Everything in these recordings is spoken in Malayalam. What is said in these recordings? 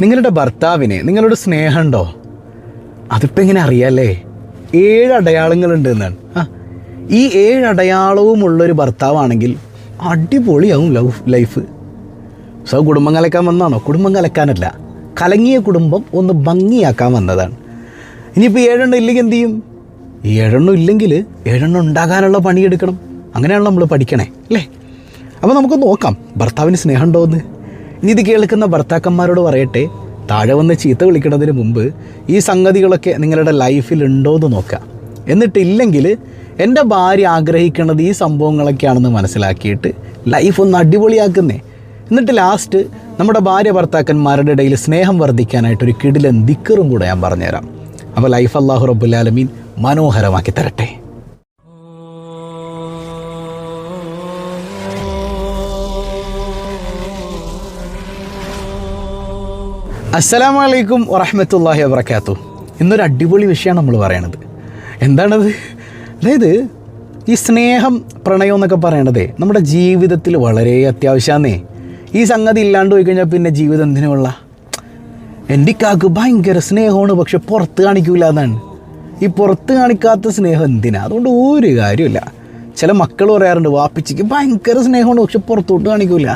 നിങ്ങളുടെ ഭർത്താവിനെ നിങ്ങളോട് സ്നേഹമുണ്ടോ? അതിപ്പോ എങ്ങനെ അറിയാല്ലേ? ഏഴ് അടയാളങ്ങളുണ്ട് എന്നാണ് ഈ ഏഴ് അടയാളവും ഉള്ളൊരു ഭർത്താവാണെങ്കിൽ അടിപൊളിയാവും ലവ് ലൈഫ്. സോ കുടുംബം കലക്കാൻ വന്നാണോ? കുടുംബം കലക്കാനല്ല. കലങ്ങിയ കുടുംബം ഒന്ന് ഭംഗിയാക്കാൻ വന്നതാണ്. ഇനിയിപ്പോൾ ഏഴെണ്ണം ഇല്ലെങ്കിൽ എന്ത് ചെയ്യും? ഏഴെണ്ണം ഇല്ലെങ്കിൽ ഏഴെണ്ണം ഉണ്ടാകാനുള്ള പണിയെടുക്കണം. അങ്ങനെയാണ് നമ്മൾ പഠിക്കണേ അല്ലേ? അപ്പോൾ നമുക്ക് നോക്കാം ഭർത്താവിന് സ്നേഹമുണ്ടോ എന്ന്. ഇനി ഇത് കേൾക്കുന്ന ഭർത്താക്കന്മാരോട് പറയട്ടെ താഴെ വന്ന് ചീത്ത വിളിക്കുന്നതിന് മുമ്പ് ഈ സംഗതികളൊക്കെ നിങ്ങളുടെ ലൈഫിൽ ഉണ്ടോ എന്ന് നോക്കുക. എന്നിട്ടില്ലെങ്കിൽ എന്റെ ഭാര്യ ആഗ്രഹിക്കുന്നത് ഈ സംഭവങ്ങളൊക്കെയാണെന്ന് മനസ്സിലാക്കിയിട്ട് ലൈഫ് ഒന്ന് അടിപൊളിയാക്കുന്നേ. എന്നിട്ട് ലാസ്റ്റ് നമ്മുടെ ഭാര്യ ഭർത്താക്കന്മാരുടെ ഇടയിൽ സ്നേഹം വർദ്ധിക്കാനായിട്ട് ഒരു കിടിലൻ ദിക്കറും കൂടെ ഞാൻ പറഞ്ഞുതരാം. അപ്പോൾ ലൈഫ് അള്ളാഹു റബ്ബുല്ലാലമീൻ മനോഹരമാക്കി തരട്ടെ. അസ്സലാമു അലൈക്കും വറഹമത്തല്ലാഹി വബർക്കാത്തു ഇന്നൊരു അടിപൊളി വിഷയമാണ് നമ്മൾ പറയണത്. എന്താണത്? അതായത് ഈ സ്നേഹം പ്രണയം എന്നൊക്കെ പറയണതേ നമ്മുടെ ജീവിതത്തിൽ വളരെ അത്യാവശ്യമാന്നേ ഈ സംഗതി ഇല്ലാണ്ട് പോയി കഴിഞ്ഞാൽ പിന്നെ ജീവിതം എന്തിനുള്ള എന്റെ കാക്ക് ഭയങ്കര സ്നേഹമാണ് പക്ഷെ പുറത്ത് കാണിക്കൂല എന്നാണ്. ഈ പുറത്ത് കാണിക്കാത്ത സ്നേഹം എന്തിനാ? അതുകൊണ്ട് ഒരു കാര്യമില്ല ചില മക്കൾ പറയാറുണ്ട് വാപ്പിച്ചിക്ക് ഭയങ്കര സ്നേഹമാണ് പക്ഷെ പുറത്തോട്ട് കാണിക്കൂല.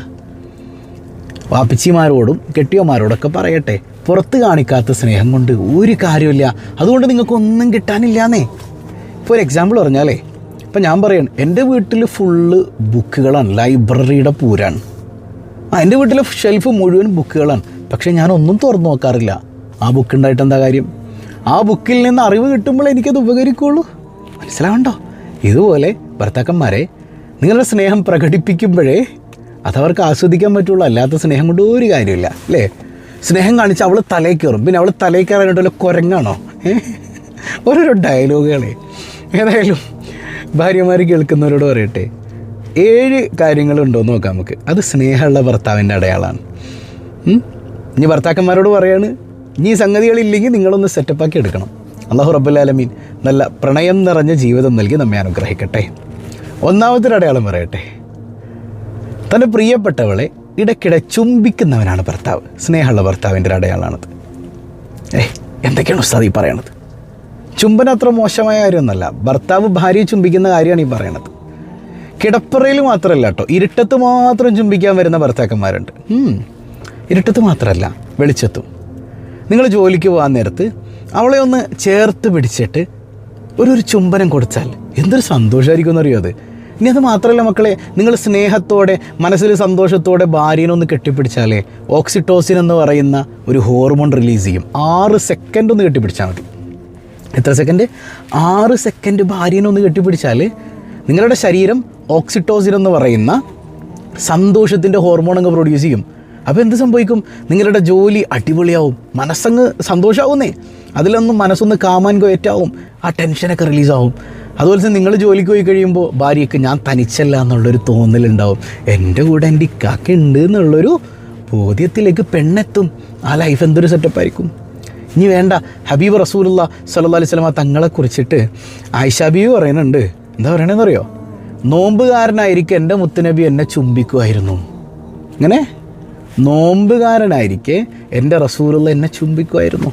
വാപ്പിച്ചിമാരോടും കെട്ടിയോമാരോടൊക്കെ പറയട്ടെ. പുറത്ത് കാണിക്കാത്ത സ്നേഹം കൊണ്ട് ഒരു കാര്യമില്ല അതുകൊണ്ട് നിങ്ങൾക്കൊന്നും കിട്ടാനില്ലാന്നേ. ഇപ്പോൾ ഒരു എക്സാമ്പിൾ പറഞ്ഞാലേ ഇപ്പം ഞാൻ പറയണം എന്റെ വീട്ടിൽ ഫുള്ള് ബുക്കുകളാണ് ലൈബ്രറിയുടെ പൂരാണ്. ആ എന്റെ വീട്ടിലെ ഷെൽഫ് മുഴുവൻ ബുക്കുകളാണ്. പക്ഷേ ഞാനൊന്നും തുറന്നു നോക്കാറില്ല. ആ ബുക്ക് ഉണ്ടായിട്ട് എന്താ കാര്യം? ആ ബുക്കിൽ നിന്ന് അറിവ് കിട്ടുമ്പോൾ എനിക്കത് ഉപകരിക്കുള്ളൂ. മനസ്സിലാവണ്ടോ? ഇതുപോലെ ഭർത്താക്കന്മാരെ നിങ്ങളുടെ സ്നേഹം പ്രകടിപ്പിക്കുമ്പോഴേ അതവർക്ക് ആസ്വദിക്കാൻ പറ്റുള്ളൂ. അല്ലാത്ത സ്നേഹം കൊണ്ട് ഒരു കാര്യമില്ല അല്ലേ? സ്നേഹം കാണിച്ച് അവൾ തലയിൽ കയറും. പിന്നെ അവൾ തലയിൽ കയറാനായിട്ടുള്ള കുരങ്ങാണോ? ഓരോരോ ഡയലോഗുകളെ. ഏതായാലും ഭാര്യമാർ കേൾക്കുന്നവരോട് പറയട്ടെ. ഏഴ് കാര്യങ്ങളുണ്ടോ എന്ന് നോക്കാം നമുക്ക്. അത് സ്നേഹമുള്ള ഭർത്താവിന്റെ അടയാളമാണ് ഇനി ഭർത്താക്കന്മാരോട് പറയാണ് ഇനി സംഗതികളില്ലെങ്കിൽ നിങ്ങളൊന്ന് സെറ്റപ്പാക്കി എടുക്കണം. അള്ളാഹു റബ്ബുലാലമീൻ നല്ല പ്രണയം നിറഞ്ഞ ജീവിതം നൽകി നമ്മെ അനുഗ്രഹിക്കട്ടെ. ഒന്നാമത്തെ അടയാളം പറയട്ടെ. തന്റെ പ്രിയപ്പെട്ടവളെ ഇടയ്ക്കിടെ ചുംബിക്കുന്നവനാണ് ഭർത്താവ്. സ്നേഹമുള്ള ഭർത്താവിന്റെ ഒരു അടയാളാണത്. ഏ എന്തൊക്കെയാണ് ഉസ്താദ് ഈ പറയണത്? ചുംബന അത്ര മോശമായ കാര്യമൊന്നുമല്ല. ഭർത്താവ് ഭാര്യയെ ചുംബിക്കുന്ന കാര്യമാണ് ഈ പറയണത്. കിടപ്പറയിൽ മാത്രമല്ല കേട്ടോ ഇരുട്ടത്ത് മാത്രം ചുംബിക്കാൻ വരുന്ന ഭർത്താക്കന്മാരുണ്ട്. ഇരുട്ടത്ത് മാത്രമല്ല വെളിച്ചത്തും. നിങ്ങൾ ജോലിക്ക് പോകാൻ നേരത്ത് അവളെ ഒന്ന് ചേർത്ത് പിടിച്ചിട്ട് ഒരു ഒരു ചുംബനം കൊടുത്താൽ എന്തൊരു സന്തോഷമായിരിക്കും എന്നറിയോ അത്? ഇനി അത് മാത്രമല്ല മക്കളെ നിങ്ങൾ സ്നേഹത്തോടെ മനസ്സിൽ സന്തോഷത്തോടെ ഭാര്യനെ ഒന്ന് കെട്ടിപ്പിടിച്ചാലേ ഓക്സിറ്റോസിൻ എന്ന് പറയുന്ന ഒരു ഹോർമോൺ റിലീസ് ചെയ്യും. ആറ് സെക്കൻഡ് ഒന്ന് കെട്ടിപ്പിടിച്ചാൽ മതി. എത്ര സെക്കൻഡ് ആറ് സെക്കൻഡ് ഭാര്യനെ ഒന്ന് കെട്ടിപ്പിടിച്ചാൽ നിങ്ങളുടെ ശരീരം ഓക്സിറ്റോസിൻ എന്ന് പറയുന്ന സന്തോഷത്തിന്റെ ഹോർമോൺ അങ്ങ് പ്രൊഡ്യൂസ് ചെയ്യും. അപ്പോൾ എന്ത് സംഭവിക്കും? നിങ്ങളുടെ ജോലി അടിപൊളിയാവും. മനസ്സങ്ങ് സന്തോഷമാവുന്നേ അതിലൊന്നും മനസ്സൊന്ന് കാമാൻ കൊയറ്റാവും ആ ടെൻഷനൊക്കെ റിലീസാവും അതുപോലെ തന്നെ നിങ്ങൾ ജോലിക്ക് പോയി കഴിയുമ്പോൾ ഭാര്യയ്ക്ക് ഞാൻ തനിച്ചല്ല എന്നുള്ളൊരു തോന്നലുണ്ടാവും. എന്റെ കൂടെ എന്റെ ഇക്കാക്ക ഉണ്ട് എന്നുള്ളൊരു ബോധ്യത്തിലേക്ക് പെണ്ണെത്തും. ആ ലൈഫ് എന്തൊരു സെറ്റപ്പായിരിക്കും ഇനി വേണ്ട. ഹബീബ് റസൂലുള്ള സല്ലാ അലൈഹി സ്വലമ തങ്ങളെ കുറിച്ചിട്ട് ആയിഷ പറയുന്നുണ്ട്. എന്താ പറയണതെന്ന് അറിയോ നോമ്പുകാരനായിരിക്കും എന്റെ മുത്തുനബി എന്നെ ചുംബിക്കുമായിരുന്നു. ഇങ്ങനെ നോമ്പുകാരനായിരിക്കെ എന്റെ റസൂലുള്ള എന്നെ ചുംബിക്കുമായിരുന്നു.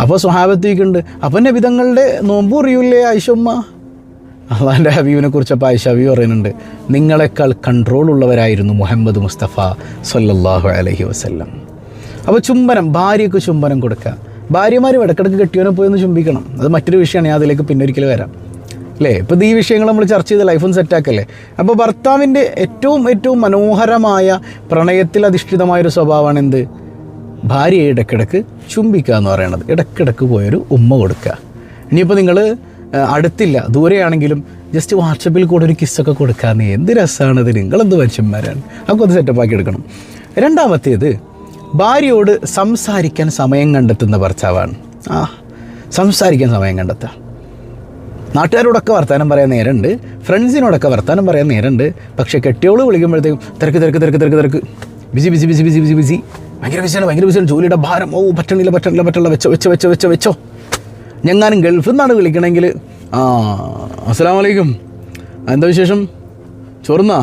അപ്പോൾ സ്വഭാവത്തേക്കുണ്ട് അപ്പം നബിതങ്ങളുടെ നോമ്പ് അറിയൂലേ ആയിഷമ്മ അള്ളാന്റെ ഹബീബിനെ കുറിച്ച് അപ്പോൾ ആയിഷ ഹബീബ് പറയുന്നുണ്ട് നിങ്ങളെക്കാൾ കൺട്രോൾ ഉള്ളവരായിരുന്നു മുഹമ്മദ് മുസ്തഫ സല്ലല്ലാഹു അലഹി വസ്ല്ലം. അപ്പോൾ ചുംബനം ഭാര്യയ്ക്ക് ചുംബനം കൊടുക്കുക. ഭാര്യമാർ ഇടക്കിടക്ക് കെട്ടിയവനെ പോയി ഒന്ന് ചുംബിക്കണം. അത് മറ്റൊരു വിഷയമാണ് ഞാൻ അതിലേക്ക് പിന്നെ ഒരിക്കലും വരാം. അല്ലേ ഇപ്പോൾ ഈ വിഷയങ്ങൾ നമ്മൾ ചർച്ച ചെയ്ത് ലൈഫും സെറ്റാക്കല്ലേ അപ്പോൾ ഭർത്താവിന്റെ ഏറ്റവും ഏറ്റവും മനോഹരമായ പ്രണയത്തിൽ അധിഷ്ഠിതമായൊരു സ്വഭാവമാണ് എന്ത്? ഭാര്യയെ ഇടക്കിടക്ക് ചുംബിക്കുക എന്ന് പറയണത് ഇടക്കിടക്ക് പോയൊരു ഉമ്മ കൊടുക്കുക. ഇനിയിപ്പോൾ നിങ്ങൾ അടുത്തില്ല. ദൂരെയാണെങ്കിലും ജസ്റ്റ് വാട്സപ്പിൽ കൂടെ ഒരു കിസ്സൊക്കെ കൊടുക്കാന്ന്. എന്ത് രസമാണ് അത് നിങ്ങളെന്ത് മനുഷ്യന്മാരാണ്? അപ്പോൾ അത് സെറ്റപ്പാക്കി എടുക്കണം. രണ്ടാമത്തേത് ഭാര്യയോട് സംസാരിക്കാൻ സമയം കണ്ടെത്തുന്ന ഭർത്താവാണ്. ആ സംസാരിക്കാൻ സമയം കണ്ടെത്തുക. നാട്ടുകാരോടൊക്കെ വർത്തമാനം പറയാൻ നേരമുണ്ട്. ഫ്രണ്ട്സിനോടൊക്കെ വർത്തമാനം പറയാൻ നേരമുണ്ട്. പക്ഷേ കെട്ടിയോൾ വിളിക്കുമ്പോഴത്തേക്കും തിരക്ക് തിരക്ക് തിരക്ക് തിരക്ക് തിരക്ക്. Busy busy busy busy busy. Busy ഭയങ്കര ബിസിയാണ് ഭയങ്കര ബിസിയാണ് ജോലിയുടെ ഭാരം. ഓ പറ്റണില്ല പറ്റണില്ല പറ്റണില്ല. വെച്ചോ വെച്ചോ വെച്ചോ വെച്ചോ വെച്ചോ. ഞങ്ങാനും ഗൾഫിൽ നിന്നാണ് വിളിക്കണമെങ്കിൽ. ആ അസ്സാം വലൈക്കും എന്താ വിശേഷം? ചോറുന്നാ?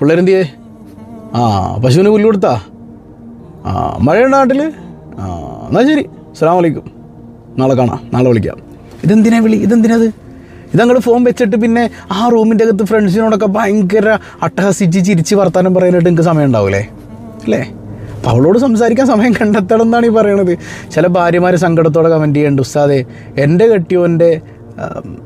പിള്ളേരെന്തിയേ? ആ പശുവിന് പുല്ല് കൊടുത്താ? ആ മഴയുണ്ട് നാട്ടിൽ ആ എന്നാൽ ശരി. അസ്സാം വലൈക്കും നാളെ കാണാം. നാളെ വിളിക്കാം. ഇതെന്തിനാ വിളി? ഇതെന്തിനത്? ഇതങ്ങൾ ഫോൺ വെച്ചിട്ട് പിന്നെ ആ റൂമിന്റെ അകത്ത് ഫ്രണ്ട്സിനോടൊക്കെ ഭയങ്കര അട്ടഹസിച്ച് ചിരിച്ച് വർത്താനം പറയാനായിട്ട് നിങ്ങൾക്ക് സമയം ഉണ്ടാവില്ലേ അല്ലേ? അപ്പോൾ അവളോട് സംസാരിക്കാൻ സമയം കണ്ടെത്തണം എന്നാണ് ഈ പറയണത്. ചില ഭാര്യമാർ സങ്കടത്തോടെ കമന്റ് ചെയ്യേണ്ട ഉസ്താദെ എന്റെ കെട്ടിയോന്റെ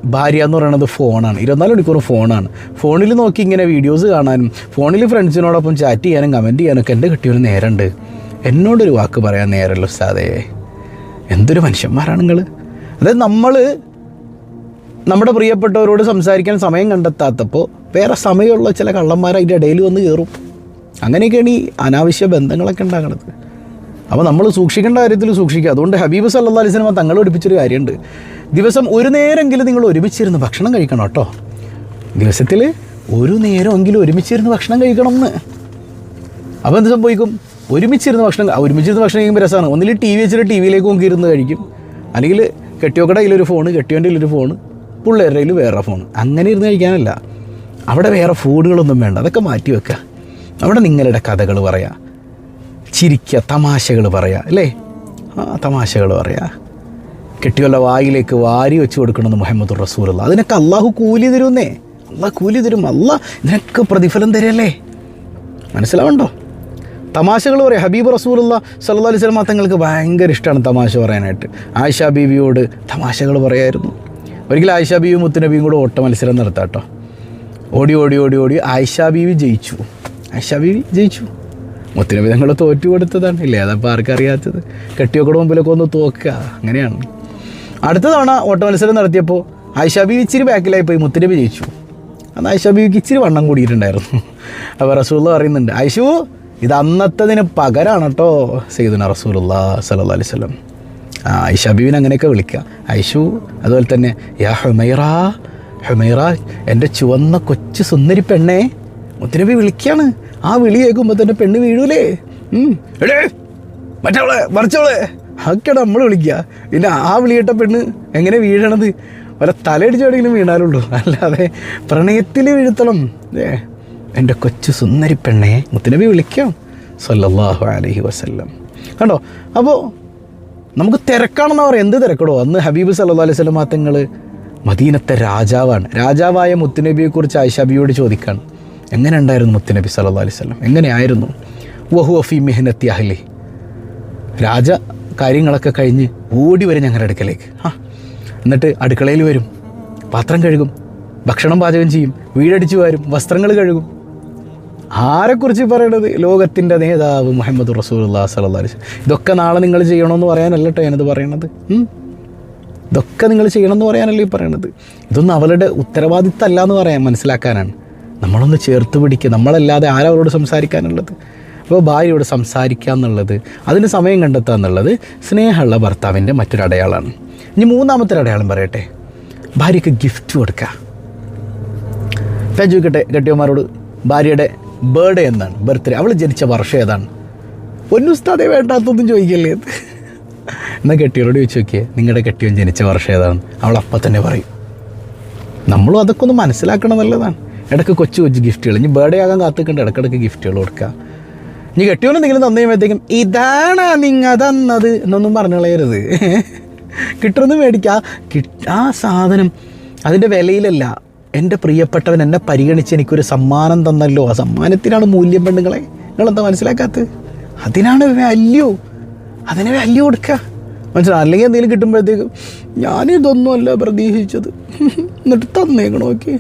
ഭാര്യ എന്ന് പറയുന്നത് ഫോണാണ്. ഇരുപത്തിനാല് മണിക്കൂർ ഫോണാണ്. ഫോണിൽ നോക്കി ഇങ്ങനെ വീഡിയോസ് കാണാനും ഫോണിൽ ഫ്രണ്ട്സിനോടൊപ്പം ചാറ്റ് ചെയ്യാനും കമന്റ് ചെയ്യാനൊക്കെ എന്റെ കെട്ടിയോന് നേരമുണ്ട് എന്നോടൊരു വാക്ക് പറയാൻ നേരമല്ലോ ഉസ്താദേ. എന്തൊരു മനുഷ്യന്മാരാണ് നിങ്ങൾ അതായത് നമ്മൾ നമ്മുടെ പ്രിയപ്പെട്ടവരോട് സംസാരിക്കാൻ സമയം കണ്ടെത്താത്തപ്പോൾ വേറെ സമയമുള്ള ചില കള്ളന്മാർ അതിന്റെ ഇടയിൽ വന്ന് കയറും അങ്ങനെയൊക്കെയാണ് ഈ അനാവശ്യ ബന്ധങ്ങളൊക്കെ ഉണ്ടാകുന്നത് അപ്പോൾ നമ്മൾ സൂക്ഷിക്കേണ്ട കാര്യത്തിൽ സൂക്ഷിക്കുക. അതുകൊണ്ട് ഹബീബ് സല്ലാ അലൈഹി സ്വലമ തങ്ങൾ പഠിപ്പിച്ചൊരു കാര്യമുണ്ട്. ദിവസം ഒരു നേരമെങ്കിലും നിങ്ങൾ ഒരുമിച്ചിരുന്ന് ഭക്ഷണം കഴിക്കണം കേട്ടോ. ദിവസത്തിൽ ഒരു നേരമെങ്കിലും ഒരുമിച്ചിരുന്ന് ഭക്ഷണം കഴിക്കണം എന്ന് അപ്പോൾ എന്ത് സംഭവിക്കും? ഒരുമിച്ചിരുന്ന് ഭക്ഷണം ഒരുമിച്ചിരുന്ന് ഭക്ഷണം കഴിക്കുമ്പോൾ രസമാണ് ഒന്നിൽ ടി വി വെച്ചിട്ട് ടി വിയിലേക്ക് നോക്കി ഇരുന്ന് കഴിക്കും. അല്ലെങ്കിൽ കെട്ടിയോക്കടെ കയ്യിലൊരു ഫോണ് കെട്ടിയോന്റെ കയ്യിലൊരു ഫോണ് പിള്ളേരുടെ കയ്യിൽ വേറെ ഫോൺ അങ്ങനെ ഇരുന്ന് കഴിക്കാനല്ല. അവിടെ വേറെ ഫുഡുകളൊന്നും വേണ്ട. അതൊക്കെ മാറ്റി വെക്കുക അവിടെ നിങ്ങളുടെ കഥകൾ പറയാം. ചിരിക്കുക തമാശകൾ പറയാം അല്ലേ? ആ തമാശകൾ പറയാം. കെട്ടിയുള്ള വായിലേക്ക് വാരി വെച്ച് കൊടുക്കണമെന്ന് മുഹമ്മദ് റസൂലുള്ള. അതിനൊക്കെ അള്ളാഹു കൂലി തരുമെന്നേ. അള്ളാഹ് കൂലി തരും. അള്ളാഹ് ഇതിനൊക്കെ പ്രതിഫലം തരല്ലേ? മനസ്സിലാവണ്ടോ? തമാശകൾ പറയാം. ഹബീബ് റസൂലുള്ള സല്ലാ അലൈഹി സ്വലമ തങ്ങൾക്ക് ഭയങ്കര ഇഷ്ടമാണ് തമാശ പറയാനായിട്ട്. ആയിഷ ബീവിയോട് തമാശകൾ പറയായിരുന്നു. ഒരിക്കലും ആയിഷ ബീവി മുത്തുനബിയും കൂടെ ഓട്ട മത്സരം നടത്താം കേട്ടോ ഓടി ഓടി ഓടി ഓടി ആയിഷ ബീവി ജയിച്ചു. ബീവി ജയിച്ചു. ഒത്തിരി തങ്ങൾ തോറ്റു കൊടുത്തതാണ്. ഇല്ലേ? അതപ്പോൾ ആർക്കറിയാത്തത് കെട്ടിയൊക്കെ മുമ്പിലൊക്കെ ഒന്ന് തോക്കുക. അങ്ങനെയാണ്. അടുത്ത തവണ ഓട്ട മത്സരം നടത്തിയപ്പോൾ ആയിഷ ബീവി ഇച്ചിരി ബാക്കിലായി പോയി. മുത്തുനബി ജയിച്ചു. അന്ന് ആയിഷ ബീവിക്ക് ഇച്ചിരി വണ്ണം കൂടിയിട്ടുണ്ടായിരുന്നു. അപ്പോൾ റസൂള്ള പറയുന്നുണ്ട് ആയിഷു ഇത് അന്നത്തതിന് പകരാണ് കേട്ടോ സെയ്ദുന റസൂലുള്ള സല്ലാ അലൈഹി സ്വലം ആ ഐഷബീബിനെ അങ്ങനെയൊക്കെ വിളിക്കുക. ഐഷു അതുപോലെ തന്നെ യാ ഹുമൈറ ഹുമൈറ എന്റെ ചുവന്ന കൊച്ചു സുന്ദരി പെണ്ണേ മുത്തനബി വിളിക്കാണ്. ആ വിളി കേൾക്കുമ്പോൾ തന്നെ പെണ്ണ് വീഴൂലേ. എടേ മറ്റവളെ മറിച്ചവളെ. അതൊക്കെയാണ് നമ്മൾ വിളിക്കുക. പിന്നെ ആ വിളിയിട്ട പെണ്ണ് എങ്ങനെ വീഴണത്? വല്ല തലയടിച്ചെവിടെയെങ്കിലും വീണാലുള്ളൂ അല്ലാതെ പ്രണയത്തിൽ വീഴ്ത്തണം. ഏ എന്റെ കൊച്ചു സുന്ദരി പെണ്ണെ മുത്തനബി വിളിക്കാം. സല്ലല്ലാഹു അലഹി വസല്ലം. കണ്ടോ? അപ്പോൾ നമുക്ക് തിരക്കാണെന്ന് പറയാം. എന്ത് തിരക്കടോ? അന്ന് ഹബീബ് സല്ലാ അലൈഹി വസല്ലം തങ്ങൾ മദീനത്തെ രാജാവാണ്. രാജാവായ മുത്തുനബിയെക്കുറിച്ച് ആയിഷാബിയോട് ചോദിക്കാണ്. എങ്ങനെ ഉണ്ടായിരുന്നു മുത്തുനബി സല്ലല്ലാഹു അലൈഹി വസല്ലം? എങ്ങനെയായിരുന്നു? വഹു അഫി മെഹനത്തി അഹ്ലി. രാജ കാര്യങ്ങളൊക്കെ കഴിഞ്ഞ് ഓടി വരും ഞങ്ങളുടെ അടുക്കലേക്ക്. ആ എന്നിട്ട് അടുക്കളയിൽ വരും. പാത്രം കഴുകും. ഭക്ഷണം പാചകം ചെയ്യും. വീടടിച്ചു വരും. വസ്ത്രങ്ങൾ കഴുകും. ആരെക്കുറിച്ച് പറയണത്? ലോകത്തിന്റെ നേതാവ് മുഹമ്മദ് അലൈഹി വസല്ലം. ഇതൊക്കെ നാളെ നിങ്ങൾ ചെയ്യണമെന്ന് പറയാനല്ല കേട്ടോ ഞാനത് പറയണത്. ഇതൊക്കെ നിങ്ങൾ ചെയ്യണമെന്ന് പറയാനല്ലേ ഈ പറയണത്? ഇതൊന്നും അവളുടെ ഉത്തരവാദിത്തമല്ല എന്ന് പറയാൻ മനസ്സിലാക്കാനാണ്. നമ്മളൊന്ന് ചേർത്ത് പിടിക്കുക. നമ്മളല്ലാതെ ആരാ അവരോട് സംസാരിക്കാനുള്ളത്? അപ്പോൾ ഭാര്യയോട് സംസാരിക്കുക എന്നുള്ളത് അതിന് സമയം കണ്ടെത്തുക എന്നുള്ളത് സ്നേഹമുള്ള ഭർത്താവിന്റെ മറ്റൊരു അടയാളമാണ്. ഇനി മൂന്നാമത്തെ ഒരു അടയാളം പറയട്ടെ. ഭാര്യയ്ക്ക് ഗിഫ്റ്റ് കൊടുക്കുക. ഞാൻ ചോദിക്കട്ടെ കെട്ടിയന്മാരോട് ഭാര്യയുടെ ബർത്ത്ഡേ എന്നാണ് ബർത്ത്ഡേ അവൾ ജനിച്ച വർഷം ഏതാണ്? പൊന്നുസ്താദെ വേണ്ടാത്തൊന്നും ചോദിക്കല്ലേ? എന്ന്. എന്നാൽ കെട്ടിയോട് ചോദിച്ചു നോക്കിയേ നിങ്ങളുടെ കെട്ടിയോൻ ജനിച്ച വർഷം ഏതാണ്? അവൾ അപ്പം തന്നെ പറയും. നമ്മളും അതൊക്കെ ഒന്ന് മനസ്സിലാക്കണം നല്ലതാണ് ഇടയ്ക്ക് കൊച്ചു കൊച്ചു ഗിഫ്റ്റുകൾ. ഇനി ബർത്ത്ഡേ ആകാൻ കാത്തിക്കണ്ട ഇടയ്ക്കിടയ്ക്ക് ഗിഫ്റ്റുകൾ കൊടുക്കുക. ഇനി കെട്ടിയോൻ എന്തെങ്കിലും തന്നു ഇതാണ് നിങ്ങൾ തന്നത് എന്നൊന്നും പറഞ്ഞു കളയരുത്. കിട്ടുന്നത് മേടിക്കുക കിട്ട ആ സാധനം അതിന്റെ വിലയിലല്ല. എന്റെ പ്രിയപ്പെട്ടവൻ എന്നെ പരിഗണിച്ച് എനിക്കൊരു സമ്മാനം തന്നല്ലോ. ആ സമ്മാനത്തിനാണ് മൂല്യം പെണ്ണുങ്ങളെ. നിങ്ങളെന്താ മനസ്സിലാക്കാത്തത്? അതിനാണ് വാല്യൂ അതിനെ വാല്യൂ കൊടുക്കുക മനസ്സിലായി അല്ലെങ്കിൽ എന്തെങ്കിലും കിട്ടുമ്പോഴത്തേക്കും ഞാനിതൊന്നുമല്ല പ്രതീക്ഷിച്ചത്. എന്നിട്ട് തന്നേക്കണോ നോക്കി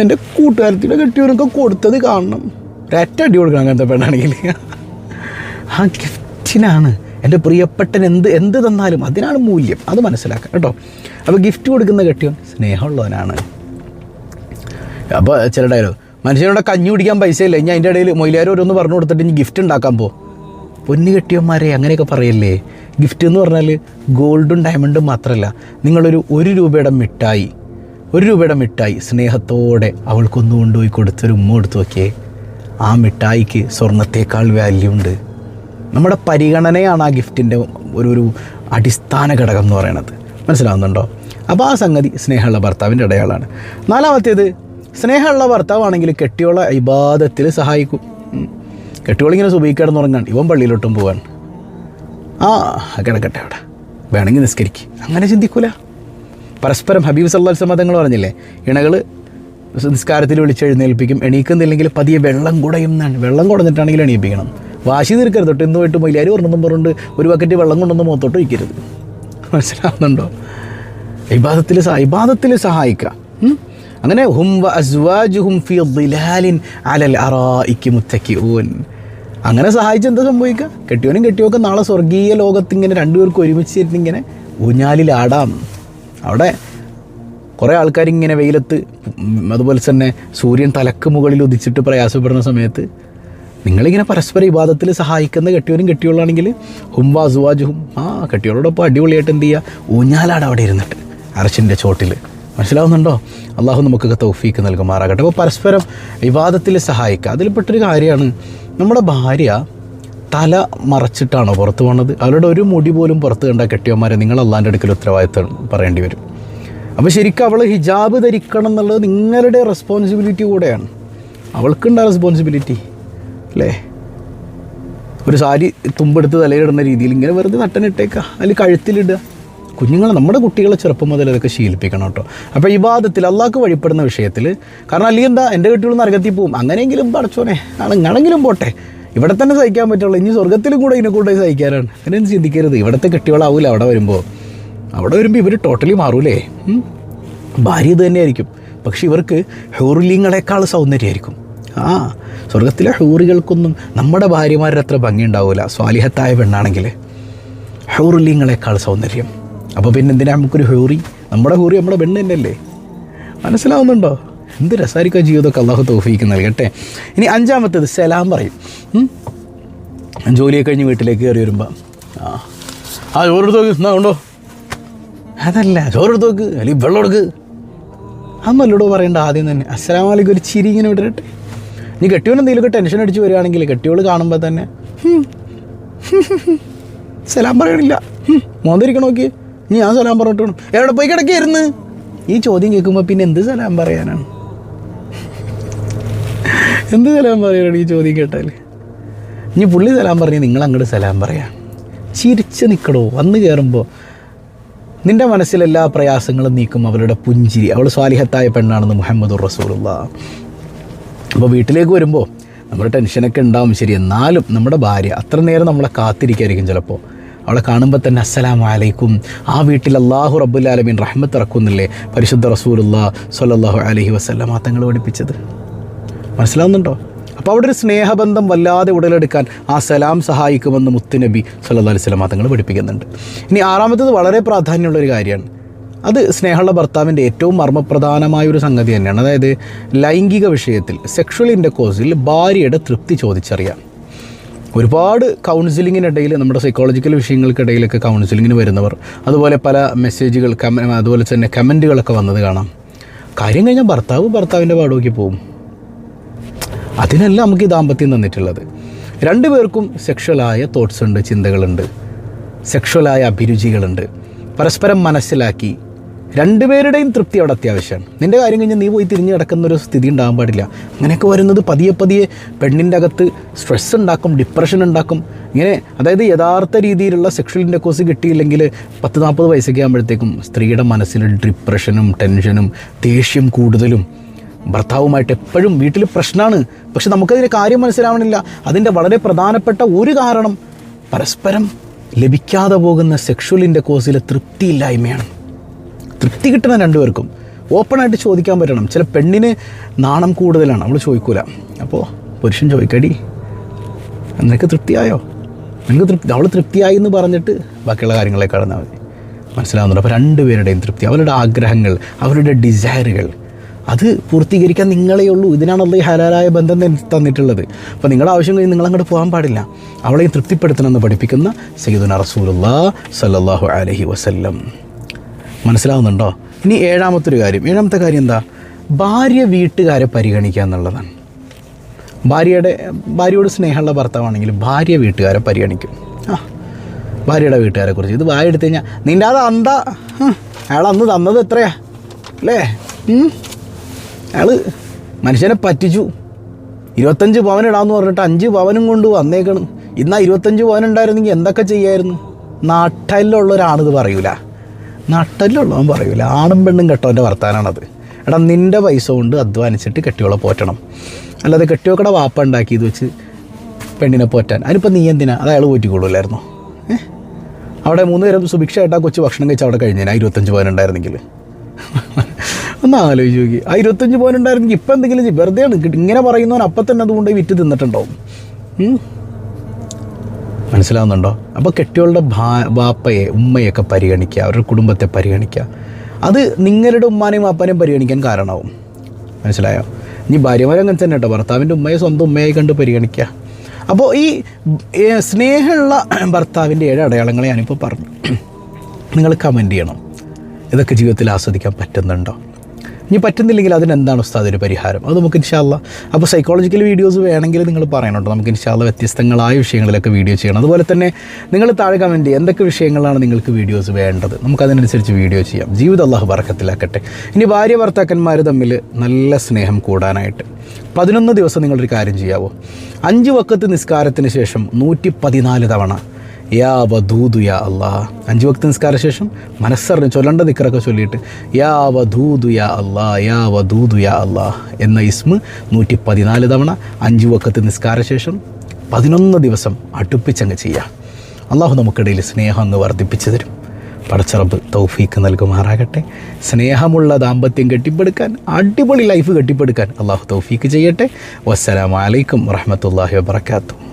എന്റെ കൂട്ടുകാരത്തിന്റെ കെട്ടിയവനൊക്കെ കൊടുത്തത് കാണണം. ഒരറ്റ അടി കൊടുക്കണം അങ്ങനത്തെ പെണ്ണാണെങ്കിൽ. ആ ഗിഫ്റ്റിനാണ് എന്റെ പ്രിയപ്പെട്ടൻ എന്ത് എന്ത് തന്നാലും അതിനാണ് മൂല്യം. അത് മനസ്സിലാക്കാം കേട്ടോ. അപ്പോൾ ഗിഫ്റ്റ് കൊടുക്കുന്ന കെട്ടിയവൻ സ്നേഹമുള്ളവനാണ്. അപ്പോൾ ചില ഡയലോഗ് മനുഷ്യനോട് കഞ്ഞി കുടിക്കാൻ പൈസ ഇല്ല ഇനി അതിന്റെ ഇടയിൽ മൊയിലാരും ഓരോന്ന് പറഞ്ഞു കൊടുത്തിട്ട് ഇനി ഗിഫ്റ്റ് ഉണ്ടാക്കാൻ പോ. പൊന്നു കെട്ടിയന്മാരെ അങ്ങനെയൊക്കെ പറയല്ലേ? ഗിഫ്റ്റ് എന്ന് പറഞ്ഞാൽ ഗോൾഡും ഡയമണ്ടും മാത്രമല്ല നിങ്ങളൊരു ഒരു രൂപയുടെ മിഠായി. ഒരു രൂപയുടെ മിഠായി സ്നേഹത്തോടെ അവൾക്കൊന്നു കൊണ്ടുപോയി കൊടുത്തൊരു ഉമ്മ കൊടുത്തു നോക്കിയേ. ആ മിഠായിക്ക് സ്വർണത്തേക്കാൾ വാല്യൂ ഉണ്ട്. നമ്മുടെ പരിഗണനയാണ് ആ ഗിഫ്റ്റിന്റെ ഒരു ഒരു അടിസ്ഥാന ഘടകം എന്ന് പറയുന്നത്. മനസ്സിലാവുന്നുണ്ടോ? അപ്പോൾ ആ സംഗതി സ്നേഹമുള്ള ഭർത്താവിന്റെ ഇടയാളാണ്. നാലാമത്തേത് സ്നേഹമുള്ള ഭർത്താവാണെങ്കിൽ കെട്ടിയുള്ള ഇബാദത്തിൽ സഹായിക്കും. കെട്ടിയോളിങ്ങനെ സുഖിക്കാടെന്ന് ഉറങ്ങാൻ ഇവൻ പള്ളിയിലോട്ടും പോവാൻ ആ കിടക്കട്ടെ അവിടെ. വേണമെങ്കിൽ നിസ്കരിക്കും. അങ്ങനെ ചിന്തിക്കൂല. പരസ്പരം ഹബീബ് സല്ലാ സമ്മതങ്ങൾ പറഞ്ഞില്ലേ ഇണകൾ നിസ്കാരത്തിൽ വിളിച്ചെഴുന്നേൽപ്പിക്കും എണീക്കുന്നില്ലെങ്കിൽ പതിയെ വെള്ളം കുടയും എന്നാണ് വെള്ളം കുടഞ്ഞിട്ടാണെങ്കിൽ എണീപ്പിക്കണം. വാശി തീർക്കരുത് തൊട്ട് ഇന്ന് പോയിട്ട് മൊയിലാരി ഒരെണ്ണം പറഞ്ഞുകൊണ്ട് ഒരു ബക്കറ്റ് വെള്ളം കൊണ്ടൊന്നും മുഖത്തോട്ട് വയ്ക്കരുത് മനസ്സിലാവുന്നുണ്ടോ? ഇബാദത്തിൽ ഇബാദത്തിൽ സഹായിക്കുക. അങ്ങനെ ഹും അസ്വാജുഹും അലൽ അങ്ങനെ സഹായിച്ച് എന്താ സംഭവിക്കുക? കെട്ടിയോനും കെട്ടിയോക്കെ നാളെ സ്വർഗീയ ലോകത്ത് ഇങ്ങനെ രണ്ടുപേർക്ക് ഒരുമിച്ച് ഇരുന്നിങ്ങനെ ഊഞ്ഞാലിലാടാം. അവിടെ കുറേ ആൾക്കാർ ഇങ്ങനെ വെയിലത്ത് അതുപോലെ തന്നെ സൂര്യൻ തലക്ക് മുകളിൽ ഉദിച്ചിട്ട് പ്രയാസപ്പെടുന്ന സമയത്ത് നിങ്ങളിങ്ങനെ പരസ്പര വിവാദത്തിൽ സഹായിക്കുന്ന കെട്ടിയോനും കെട്ടിയോളാണെങ്കിൽ ഹും വാസുവാജുഹും ആ കെട്ടിയോളോടൊപ്പം അടിപൊളിയായിട്ട് എന്ത് ചെയ്യുക ഊഞ്ഞാലാട് അവിടെ ഇരുന്നിട്ട് അരശിന്റെ ചോട്ടിൽ മനസ്സിലാവുന്നുണ്ടോ? അള്ളാഹു നമുക്കൊക്കെ തൗഫീക്ക് നൽകുമാറാകട്ടെ. അപ്പോൾ പരസ്പരം വിവാദത്തിൽ സഹായിക്കുക. അതിൽപ്പെട്ടൊരു കാര്യമാണ് നമ്മുടെ ഭാര്യ തല മറച്ചിട്ടാണോ പുറത്ത് പോണത്? അവരുടെ ഒരു മുടി പോലും പുറത്ത് കണ്ട കെട്ടിയന്മാരെ നിങ്ങൾ അള്ളാന്റെ അടുക്കൽ ഉത്തരവാദിത്തം പറയേണ്ടി വരും. അപ്പോൾ ശരിക്കും അവൾ ഹിജാബ് ധരിക്കണം എന്നുള്ളത് നിങ്ങളുടെ റെസ്പോൺസിബിലിറ്റി കൂടെയാണ്. അവൾക്കുണ്ട റെസ്പോൺസിബിലിറ്റി അല്ലേ? ഒരു സാരി തുമ്പെടുത്ത് തലയിടുന്ന രീതിയിൽ ഇങ്ങനെ വെറുതെ തട്ടനിട്ടേക്കുക അതിൽ കഴുത്തിലിടുക. കുഞ്ഞുങ്ങളെ നമ്മുടെ കുട്ടികളെ ചെറുപ്പം മുതൽ അതൊക്കെ ശീലിപ്പിക്കണം കേട്ടോ. അപ്പോൾ ഇബാദത്തിൽ അള്ളാഹ്ക്ക് വഴിപ്പെടുന്ന വിഷയത്തിൽ കാരണം അല്ലെങ്കിൽ എന്താ എന്റെ കുട്ടികൾ നരകത്തിൽ പോവും. അങ്ങനെയെങ്കിലും പടച്ചോനെ ആണെങ്കിലും പോട്ടെ. ഇവിടെ തന്നെ സഹിക്കാൻ പറ്റുള്ളൂ. ഇനി സ്വർഗത്തിലും കൂടെ ഇതിനെ കൂടെ സഹിക്കാനാണ്. അങ്ങനെയൊന്നും ചിന്തിക്കരുത്. ഇവിടുത്തെ കെട്ടികളാവില്ല അവിടെ വരുമ്പോൾ അവിടെ വരുമ്പോൾ ഇവർ ടോട്ടലി മാറൂലേ? ഭാര്യ ഇത് തന്നെയായിരിക്കും. പക്ഷെ ഇവർക്ക് ഹൂറിലിങ്ങളെക്കാൾ സൗന്ദര്യമായിരിക്കും. ആ സ്വർഗത്തിലെ ഹൂറികൾക്കൊന്നും നമ്മുടെ ഭാര്യമാരുടെ അത്ര ഭംഗി ഉണ്ടാവില്ല സ്വാലിഹത്തായ പെണ്ണാണെങ്കിൽ ഹൂറിലിങ്ങളെക്കാൾ സൗന്ദര്യം. അപ്പോൾ പിന്നെ എന്തിനാ നമുക്കൊരു ഹൂറി? നമ്മുടെ ഹൂറി നമ്മുടെ പെണ്ണ് തന്നെയല്ലേ? മനസ്സിലാവുന്നുണ്ടോ? എന്ത് രസായിരിക്കും ജീവിതമൊക്കെ അള്ളാഹു തോഫിക്ക് നൽകട്ടെ? ഇനി അഞ്ചാമത്തേത് സലാം പറയും. ജോലിയെ കഴിഞ്ഞ് വീട്ടിലേക്ക് കയറി വരുമ്പോൾ ആ ആ ചോറെടുത്ത് നോക്ക് എന്നാ ഉണ്ടോ അതല്ല ചോറെടുത്തോക്ക് അല്ലെങ്കിൽ വെള്ളം എടുക്ക്. അതൊന്നല്ലോടോ പറയണ്ട ആദ്യം തന്നെ അസ്സലാം വലൈക്കും ഒരു ചിരി ഇങ്ങനെ വിടരട്ടെ ഇനി കെട്ടിയോൻ എന്തെങ്കിലുമൊക്കെ ടെൻഷൻ അടിച്ച് വരികയാണെങ്കിൽ കെട്ടിയോൾ കാണുമ്പോൾ തന്നെ സലാം പറയണില്ല. മോന്തിരിക്കണം നോക്കി നീ ഞാൻ സലാം പറഞ്ഞിട്ടു എവിടെ പോയി കിടക്കായിരുന്നു? ഈ ചോദ്യം കേൾക്കുമ്പോൾ പിന്നെ എന്ത് സലാം പറയാനാണ്? എന്ത് സലാം പറയാനാണ് ഈ ചോദ്യം കേട്ടാൽ ഇനി പുള്ളി സലാം പറഞ്ഞ് നിങ്ങൾ അങ്ങോട്ട് സലാം പറയാം. ചിരിച്ച് നിൽക്കടോ വന്ന് കയറുമ്പോൾ നിന്റെ മനസ്സിലെല്ലാ പ്രയാസങ്ങളും നീക്കും അവളുടെ പുഞ്ചിരി. അവൾ സ്വാലിഹത്തായ പെണ്ണാണെന്ന് മുഹമ്മദ് റസൂലുള്ള. അപ്പോൾ വീട്ടിലേക്ക് വരുമ്പോൾ നമ്മുടെ ടെൻഷനൊക്കെ ഉണ്ടാവും ശരി. എന്നാലും നമ്മുടെ ഭാര്യ അത്ര നേരം നമ്മളെ കാത്തിരിക്കായിരിക്കും ചിലപ്പോൾ അവളെ കാണുമ്പോൾ തന്നെ അസ്സലാം അലൈക്കും. ആ വീട്ടിൽ അള്ളാഹു റബ്ബുല്ലാലമീൻ റഹ്മത്ത് ഇറക്കുന്നില്ലേ? പരിശുദ്ധ റസൂലുള്ള സല്ലല്ലാഹു അലൈഹി വസല്ലമ തങ്ങൾ പഠിപ്പിച്ചത്. മനസ്സിലാവുന്നുണ്ടോ? അപ്പോൾ അവിടെ ഒരു സ്നേഹബന്ധം വല്ലാതെ ഉടലെടുക്കാൻ ആ സലാം സഹായിക്കുമെന്ന് മുത്തുനബി സല്ലാ വസല്ലമ തങ്ങൾ പഠിപ്പിക്കുന്നുണ്ട്. ഇനി ആറാമത്തത് വളരെ പ്രാധാന്യമുള്ളൊരു കാര്യമാണ്. അത് സ്നേഹമുള്ള ഭർത്താവിന്റെ ഏറ്റവും മർമ്മപ്രധാനമായ ഒരു സംഗതി തന്നെയാണ്. അതായത് ലൈംഗിക വിഷയത്തിൽ സെക്ഷൽ ഇന്റർകോഴ്സിൽ ഭാര്യയുടെ തൃപ്തി ചോദിച്ചറിയാം. ഒരുപാട് കൗൺസിലിങ്ങിനിടയിൽ നമ്മുടെ സൈക്കോളജിക്കൽ വിഷയങ്ങൾക്കിടയിലൊക്കെ കൗൺസിലിങ്ങിന് വരുന്നവർ അതുപോലെ പല മെസ്സേജുകൾ കമ അതുപോലെ തന്നെ കമന്റുകളൊക്കെ വന്നത് കാണാം. കാര്യം കഴിഞ്ഞാൽ ഭർത്താവ് ഭർത്താവിന്റെ പാടോക്കി പോകും അതിനല്ല നമുക്ക് ഈ ദാമ്പത്യം തന്നിട്ടുള്ളത് രണ്ടുപേർക്കും സെക്ഷലായ തോട്ട്സ് ഉണ്ട് ചിന്തകളുണ്ട്. സെക്ഷലായ അഭിരുചികളുണ്ട്. പരസ്പരം മനസ്സിലാക്കി. രണ്ടുപേരുടെയും തൃപ്തി അവിടെ അത്യാവശ്യമാണ്. നിന്റെ കാര്യം കഴിഞ്ഞാൽ നീ പോയി തിരിഞ്ഞു കിടക്കുന്ന ഒരു സ്ഥിതി ഉണ്ടാകാൻ പാടില്ല. അങ്ങനെയൊക്കെ വരുന്നത് പതിയെ പതിയെ പെണ്ണിന്റെ അകത്ത് സ്ട്രെസ് ഉണ്ടാക്കും ഡിപ്രഷൻ ഉണ്ടാക്കും. ഇങ്ങനെ അതായത് യഥാർത്ഥ രീതിയിലുള്ള സെക്ഷൽ ഇന്റർകോഴ്സ് കിട്ടിയില്ലെങ്കിൽ പത്ത് നാൽപ്പത് വയസ്സൊക്കെ ആകുമ്പോഴത്തേക്കും സ്ത്രീയുടെ മനസ്സിൽ ഡിപ്രഷനും ടെൻഷനും ദേഷ്യം കൂടുതലും. ഭർത്താവുമായിട്ട് എപ്പോഴും വീട്ടിൽ പ്രശ്നമാണ് പക്ഷെ നമുക്കതിന്റെ കാര്യം മനസ്സിലാവണില്ല. അതിന്റെ വളരെ പ്രധാനപ്പെട്ട ഒരു കാരണം പരസ്പരം ലഭിക്കാതെ പോകുന്ന സെക്ഷൽ ഇന്റർകോഴ്സിലെ തൃപ്തിയില്ലായ്മയാണ്. തൃപ്തി കിട്ടുന്ന രണ്ടുപേർക്കും ഓപ്പണായിട്ട് ചോദിക്കാൻ പറ്റണം. ചില പെണ്ണിന് നാണം കൂടുതലാണ്. അവൾ ചോദിക്കൂല. അപ്പോൾ പുരുഷൻ ചോദിക്കടി നിനക്ക് തൃപ്തിയായോ? നിനക്ക് തൃപ്തി അവൾ തൃപ്തിയായി എന്ന് പറഞ്ഞിട്ട് ബാക്കിയുള്ള കാര്യങ്ങളെ കടന്നാൽ മതി. മനസ്സിലാവുന്നുണ്ട്. അപ്പോൾ രണ്ടുപേരുടെയും തൃപ്തി അവരുടെ ആഗ്രഹങ്ങൾ അവരുടെ ഡിസയറുകൾ അത് പൂർത്തീകരിക്കാൻ നിങ്ങളേ ഉള്ളൂ. ഇതിനാണല്ലോ ഈ ഹലാലായ ബന്ധം തന്നിട്ടുള്ളത്. അപ്പോൾ നിങ്ങളുടെ ആവശ്യം കഴിഞ്ഞ് നിങ്ങൾ അങ്ങോട്ട് പോകാൻ പാടില്ല. അവളെയും തൃപ്തിപ്പെടുത്തണമെന്ന് പഠിപ്പിക്കുന്ന സയ്യിദുന റസൂലുള്ള സല്ലാഹു അലഹി വസല്ലം. മനസ്സിലാവുന്നുണ്ടോ? ഇനി ഏഴാമത്തെ ഒരു കാര്യം. ഏഴാമത്തെ കാര്യം എന്താ? ഭാര്യ വീട്ടുകാരെ പരിഗണിക്കുക എന്നുള്ളതാണ്. ഭാര്യയുടെ ഭാര്യയോട് സ്നേഹമുള്ള ഭർത്താവാണെങ്കിൽ ഭാര്യ വീട്ടുകാരെ പരിഗണിക്കും. ആ ഭാര്യയുടെ വീട്ടുകാരെ കുറിച്ച്. ഇത് ഭാര്യ എടുത്തു കഴിഞ്ഞാൽ നിന്റെ അത് അന്താ അയാൾ അന്ന് തന്നത് എത്രയാ? അല്ലേ? അയാൾ മനുഷ്യനെ പറ്റിച്ചു. ഇരുപത്തഞ്ച് പവൻ ഇടാന്ന് പറഞ്ഞിട്ട് അഞ്ച് പവനും കൊണ്ട് വന്നേക്കണം. ഇന്നാ ഇരുപത്തഞ്ച് പവൻ ഉണ്ടായിരുന്നെങ്കിൽ എന്തൊക്കെ ചെയ്യായിരുന്നു? നാട്ടിലുള്ള ഒരാണിത് പറയൂല. നട്ടലുള്ളവൻ പറയൂല. ആണും പെണ്ണും കെട്ടവന്റെ വർത്താനാണത്. എടാ നിന്റെ പൈസ കൊണ്ട് അധ്വാനിച്ചിട്ട് കെട്ടിയോളെ പോറ്റണം. അല്ലാതെ കെട്ടിയോക്കടെ വാപ്പ ഉണ്ടാക്കിയത് വെച്ച് പെണ്ണിനെ പോറ്റാൻ. അതിനിപ്പോൾ നീ എന്തിനാ? അത് അയാൾ പോറ്റിക്കൊള്ളൂലായിരുന്നു ഏഹ് അവിടെ മൂന്ന് നേരം സുഭിക്ഷയായിട്ട് ആ കൊച്ചു ഭക്ഷണം കഴിച്ച് അവിടെ കഴിഞ്ഞേനെ. ഇരുപത്തഞ്ച് പവൻ ഉണ്ടായിരുന്നെങ്കിൽ ഒന്ന് ആലോചിച്ച് നോക്കി. ആ ഇരുപത്തഞ്ച് പോയിന്റ് ഉണ്ടായിരുന്നെങ്കിൽ ഇപ്പം എന്തെങ്കിലും. വെറുതെ ഇങ്ങനെ പറയുന്നവൻ അപ്പം തന്നെ അതുകൊണ്ട് വിറ്റ് തിന്നിട്ടുണ്ടാവും. മനസ്സിലാവുന്നുണ്ടോ? അപ്പോൾ കെട്ടിയോളുടെ ഭാ വാപ്പയെ ഉമ്മയൊക്കെ പരിഗണിക്കുക അവരുടെ കുടുംബത്തെ പരിഗണിക്കുക. അത് നിങ്ങളുടെ ഉമ്മാനെയും വാപ്പാനെയും പരിഗണിക്കാൻ കാരണമാവും. മനസ്സിലായോ? ഇനി ഭാര്യമാരും അങ്ങനെ തന്നെ കേട്ടോ. ഭർത്താവിന്റെ ഉമ്മയെ സ്വന്തം ഉമ്മയായി കണ്ട് പരിഗണിക്കുക. അപ്പോൾ ഈ സ്നേഹമുള്ള ഭർത്താവിന്റെ ഏഴ് അടയാളങ്ങളെ ഞാനിപ്പോൾ പറഞ്ഞു നിങ്ങൾ കമന്റ് ചെയ്യണം. ഇതൊക്കെ ജീവിതത്തിൽ ആസ്വദിക്കാൻ പറ്റുന്നുണ്ടോ? ഇനി പറ്റുന്നില്ലെങ്കിൽ അതിനെന്താണ് ഉസ്താദ് ഒരു പരിഹാരം? അത് നമുക്ക് ഇൻഷാല്ല അപ്പോൾ സൈക്കോളജിക്കൽ വീഡിയോസ് വേണമെങ്കിൽ നിങ്ങൾ പറയണുണ്ടോ. നമുക്ക് ഇൻഷാല്ല വ്യത്യസ്തങ്ങളായ വിഷയങ്ങളിലൊക്കെ വീഡിയോ ചെയ്യണം. അതുപോലെ തന്നെ നിങ്ങൾ താഴെ കമന്റ് എന്തൊക്കെ വിഷയങ്ങളാണ് നിങ്ങൾക്ക് വീഡിയോസ് വേണ്ടത്? നമുക്ക് അതിനനുസരിച്ച് വീഡിയോ ചെയ്യാം. ജീവിതം അള്ളാഹു ബറക്കത്തിലാക്കട്ടെ ഇനി ഭാര്യ ഭർത്താക്കന്മാർ തമ്മിൽ നല്ല സ്നേഹം കൂടാനായിട്ട് പതിനൊന്ന് ദിവസം നിങ്ങളൊരു കാര്യം ചെയ്യാവോ? അഞ്ച് വക്കത്ത് നിസ്കാരത്തിന് ശേഷം നൂറ്റി പതിനാല് തവണ യാ വധൂതു യാ അള്ളാ അഞ്ച് വക്ത നിസ്കാര ശേഷം മനസ്സറിഞ്ഞ് ചൊല്ലേണ്ട നിക്കറൊക്കെ ചൊല്ലിയിട്ട് യാ വധൂതു യാ അള്ളാ യാ വധൂതു യാ അള്ളാ എന്ന ഇസ്മ് നൂറ്റി പതിനാല് തവണ അഞ്ച് വക്കത്ത് നിസ്കാര ശേഷം പതിനൊന്ന് ദിവസം അടുപ്പിച്ചങ്ങ് ചെയ്യാം. അള്ളാഹു നമുക്കിടയിൽ സ്നേഹം അങ്ങ് വർദ്ധിപ്പിച്ചു തരും. പടച്ചറബ് തൗഫീക്ക് നൽകുമാറാകട്ടെ. സ്നേഹമുള്ള ദാമ്പത്യം കെട്ടിപ്പടുക്കാൻ അടിപൊളി ലൈഫ് കെട്ടിപ്പടുക്കാൻ അള്ളാഹു തൗഫീക്ക് ചെയ്യട്ടെ. വസ്സലാമലൈക്കും വറഹമത്തല്ലാഹി വാബർക്കാത്തു